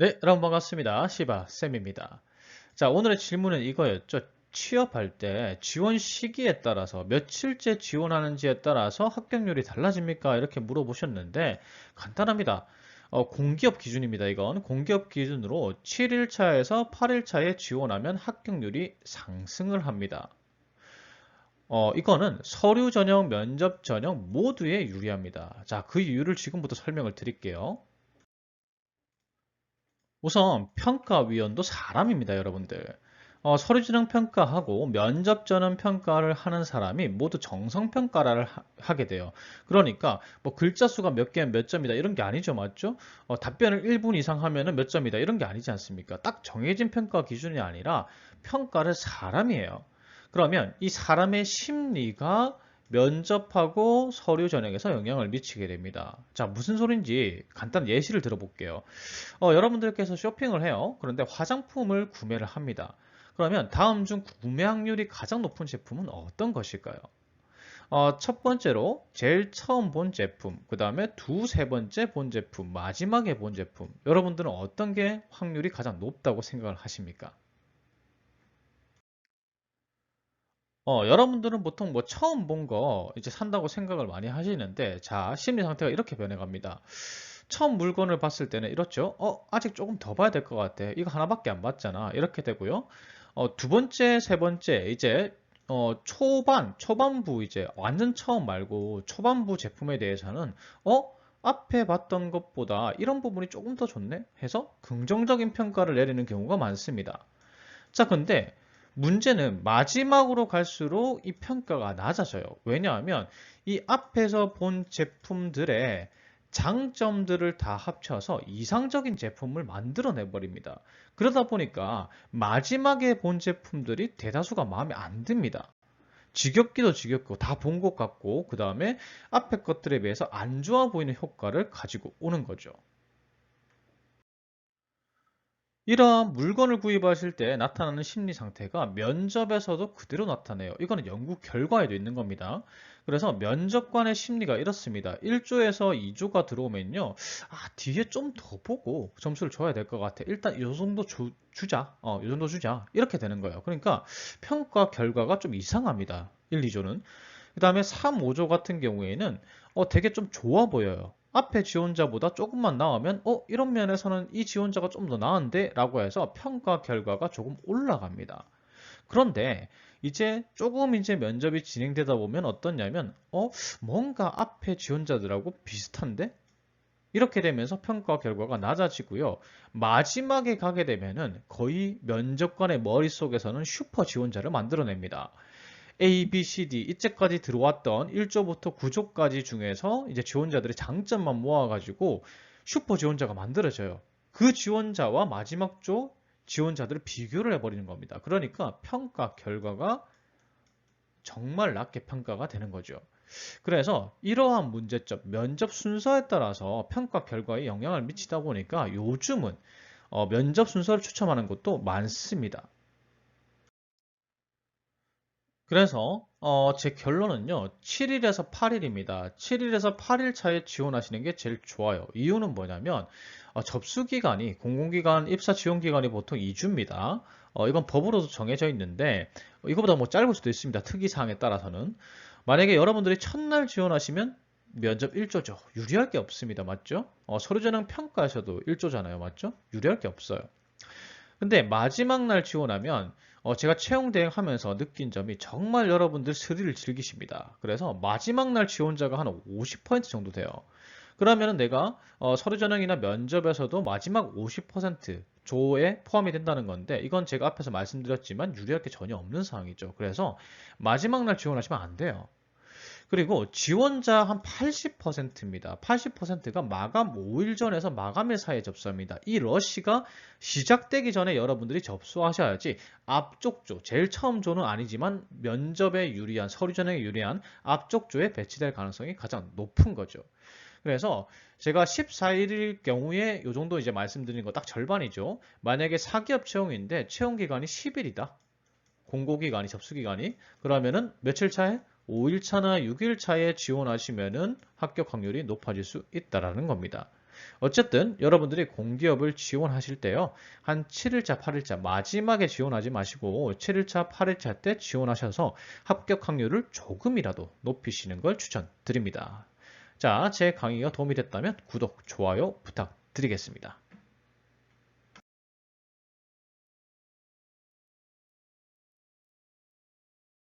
네, 여러분 반갑습니다. 시바 쌤입니다. 자, 오늘의 질문은 이거였죠. 취업할 때 지원 시기에 따라서 며칠째 지원하는지에 따라서 합격률이 달라집니까? 이렇게 물어보셨는데 간단합니다. 어, 공기업 기준입니다. 이건 공기업 기준으로 7일차에서 8일차에 지원하면 합격률이 상승을 합니다. 어, 이거는 서류 전형, 면접 전형 모두에 유리합니다. 자, 그 이유를 지금부터 설명을 드릴게요. 우선 평가위원도 사람입니다, 여러분들. 어, 서류지능 평가하고 면접 전형 평가를 하는 사람이 모두 정성 평가를 하, 게 돼요. 그러니까 뭐 글자 수가 몇 개면 몇 점이다 이런 게 아니죠, 맞죠? 어, 답변을 1분 이상 하면은 몇 점이다 이런 게 아니지 않습니까? 딱 정해진 평가 기준이 아니라 평가를 사람이에요. 그러면 이 사람의 심리가 면접하고 서류 전형에서 영향을 미치게 됩니다. 자, 무슨 소린지 간단 예시를 들어볼게요. 어, 여러분들께서 쇼핑을 해요. 그런데 화장품을 구매를 합니다. 그러면 다음 중 구매 확률이 가장 높은 제품은 어떤 것일까요? 어, 첫 번째로 제일 처음 본 제품, 그 다음에 두세 번째 본 제품, 마지막에 본 제품. 여러분들은 어떤 게 확률이 가장 높다고 생각을 하십니까? 어, 여러분들은 보통 뭐 처음 본 거 이제 산다고 생각을 많이 하시는데 자 심리 상태가 이렇게 변해갑니다. 처음 물건을 봤을 때는 이렇죠. 어 아직 조금 더 봐야 될 것 같아. 이거 하나밖에 안 봤잖아. 이렇게 되고요. 어, 두 번째, 세 번째 이제 어, 초반, 초반부 이제 완전 처음 말고 초반부 제품에 대해서는 어 앞에 봤던 것보다 이런 부분이 조금 더 좋네 해서 긍정적인 평가를 내리는 경우가 많습니다. 자, 근데 문제는 마지막으로 갈수록 이 평가가 낮아져요. 왜냐하면 이 앞에서 본 제품들의 장점들을 다 합쳐서 이상적인 제품을 만들어내 버립니다. 그러다 보니까 마지막에 본 제품들이 대다수가 마음에 안 듭니다. 지겹기도 지겹고 다 본 것 같고 그 다음에 앞에 것들에 비해서 안 좋아 보이는 효과를 가지고 오는 거죠. 이러한 물건을 구입하실 때 나타나는 심리 상태가 면접에서도 그대로 나타내요. 이거는 연구 결과에도 있는 겁니다. 그래서 면접관의 심리가 이렇습니다. 1조에서 2조가 들어오면요. 아, 뒤에 좀 더 보고 점수를 줘야 될 것 같아. 일단 이 정도 주, 자 어, 이 정도 주자. 이렇게 되는 거예요. 그러니까 평가 결과가 좀 이상합니다. 1, 2조는. 그 다음에 3, 5조 같은 경우에는 어, 되게 좀 좋아 보여요. 앞에 지원자보다 조금만 나오면 어 이런 면에서는 이 지원자가 좀 더 나은데 라고 해서 평가 결과가 조금 올라갑니다. 그런데 이제 조금 이제 면접이 진행되다 보면 어떻냐면 어 뭔가 앞에 지원자들하고 비슷한데 이렇게 되면서 평가 결과가 낮아지고요. 마지막에 가게 되면은 거의 면접관의 머릿속에서는 슈퍼 지원자를 만들어냅니다. A, B, C, D 이때까지 들어왔던 1조부터 9조까지 중에서 이제 지원자들의 장점만 모아가지고 슈퍼 지원자가 만들어져요. 그 지원자와 마지막 조 지원자들을 비교를 해버리는 겁니다. 그러니까 평가 결과가 정말 낮게 평가가 되는 거죠. 그래서 이러한 문제점, 면접 순서에 따라서 평가 결과에 영향을 미치다 보니까 요즘은 어, 면접 순서를 추첨하는 것도 많습니다. 그래서 어, 제 결론은요. 7일에서 8일입니다. 7일에서 8일 차에 지원하시는 게 제일 좋아요. 이유는 뭐냐면 어, 접수 기간이 공공기관 입사 지원 기간이 보통 2주입니다. 어, 이건 법으로도 정해져 있는데 이거보다 뭐 짧을 수도 있습니다. 특이사항에 따라서는. 만약에 여러분들이 첫날 지원하시면 면접 1조죠. 유리할 게 없습니다. 맞죠? 어, 서류전형 평가에서도 1조잖아요. 맞죠? 유리할 게 없어요. 근데 마지막 날 지원하면 어, 제가 채용 대행하면서 느낀 점이 정말 여러분들 스릴을 즐기십니다. 그래서 마지막 날 지원자가 한 50% 정도 돼요. 그러면 내가 어, 서류 전형이나 면접에서도 마지막 50% 조에 포함이 된다는 건데 이건 제가 앞에서 말씀드렸지만 유리할 게 전혀 없는 상황이죠. 그래서 마지막 날 지원하시면 안 돼요. 그리고 지원자 한 80%입니다. 80%가 마감 5일 전에서 마감일 사이에 접수합니다. 이 러시가 시작되기 전에 여러분들이 접수하셔야지 앞쪽 조, 제일 처음 조는 아니지만 면접에 유리한, 서류 전형에 유리한 앞쪽 조에 배치될 가능성이 가장 높은 거죠. 그래서 제가 14일일 경우에 이 정도 이제 말씀드린 거 딱 절반이죠. 만약에 사기업 채용인데 채용 기간이 10일이다. 공고기간이 접수기간이 그러면은 며칠 차에 5일차나 6일차에 지원하시면은 합격 확률이 높아질 수 있다라는 겁니다. 어쨌든 여러분들이 공기업을 지원하실 때요. 한 7일차, 8일차 마지막에 지원하지 마시고 7일차, 8일차 때 지원하셔서 합격 확률을 조금이라도 높이시는 걸 추천드립니다. 자, 제 강의가 도움이 됐다면 구독, 좋아요 부탁드리겠습니다.